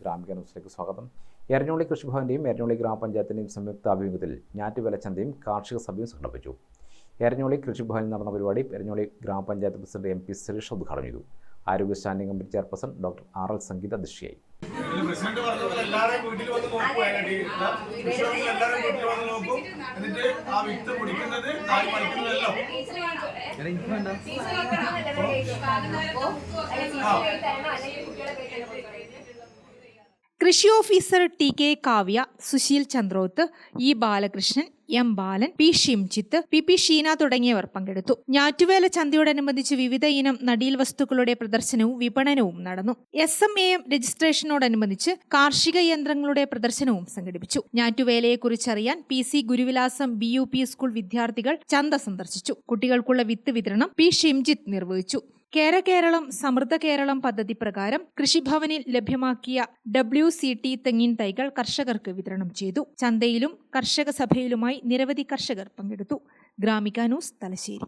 ഗ്രാമിക ന്യൂസിലേക്ക് സ്വാഗതം. എരഞ്ഞോളി കൃഷിഭവന്റെയും എരഞ്ഞോളി ഗ്രാമപഞ്ചായത്തിന്റെയും സംയുക്ത ആഭിമുഖ്യത്തിൽ ഞാറ്റുവേല ചന്തയും കാർഷിക സഭയും സംഘടിപ്പിച്ചു. എരഞ്ഞോളി കൃഷിഭവനിൽ നടന്ന പരിപാടി എരഞ്ഞോളി ഗ്രാമപഞ്ചായത്ത് പ്രസിഡന്റ് എം പി സുരേഷ് ഉദ്ഘാടനം ചെയ്തു. ആരോഗ്യ standing committee chairperson doctor R L Sangeetha അധ്യക്ഷയായി. പ്രസിഡന്റ് പറഞ്ഞത് എല്ലാവരെയും വീട്ടിൽ വന്ന് എല്ലാവരും വീട്ടിൽ വന്ന് നോക്കും. എന്നിട്ട് ആ വിത്ത് പൊടിക്കുന്നത് ആരും പഠിക്കുന്നില്ലല്ലോ കൃഷി officer T K Kavya Susheel Chandroth E Balakrishnan M Balan P Shimjith P P Sheena തുടങ്ങിയവർ പങ്കെടുത്തു. ഞാറ്റുവേല ചന്തയോടനുബന്ധിച്ച് വിവിധ ഇനം നടീൽ വസ്തുക്കളുടെ പ്രദർശനവും വിപണനവും നടന്നു. എസ് എം എ എം രജിസ്ട്രേഷനോടനുബന്ധിച്ച് കാർഷിക യന്ത്രങ്ങളുടെ പ്രദർശനവും സംഘടിപ്പിച്ചു. ഞാറ്റുവേലയെക്കുറിച്ചറിയാൻ P C Guruvilasam B U P school വിദ്യാർത്ഥികൾ ചന്ത സന്ദർശിച്ചു. കുട്ടികൾക്കുള്ള വിത്ത് വിതരണം പി ഷിംജിത്ത് നിർവഹിച്ചു. കേര കേരളം സമൃദ്ധ കേരളം പദ്ധതി പ്രകാരം കൃഷിഭവനിൽ ലഭ്യമാക്കിയ ഡബ്ല്യു സി ടി തെങ്ങിൻ തൈകൾ കർഷകർക്ക് വിതരണം ചെയ്തു. ചന്തയിലും കർഷക സഭയിലുമായി നിരവധി കർഷകർ പങ്കെടുത്തു. ഗ്രാമിക ന്യൂസ് തലശ്ശേരി.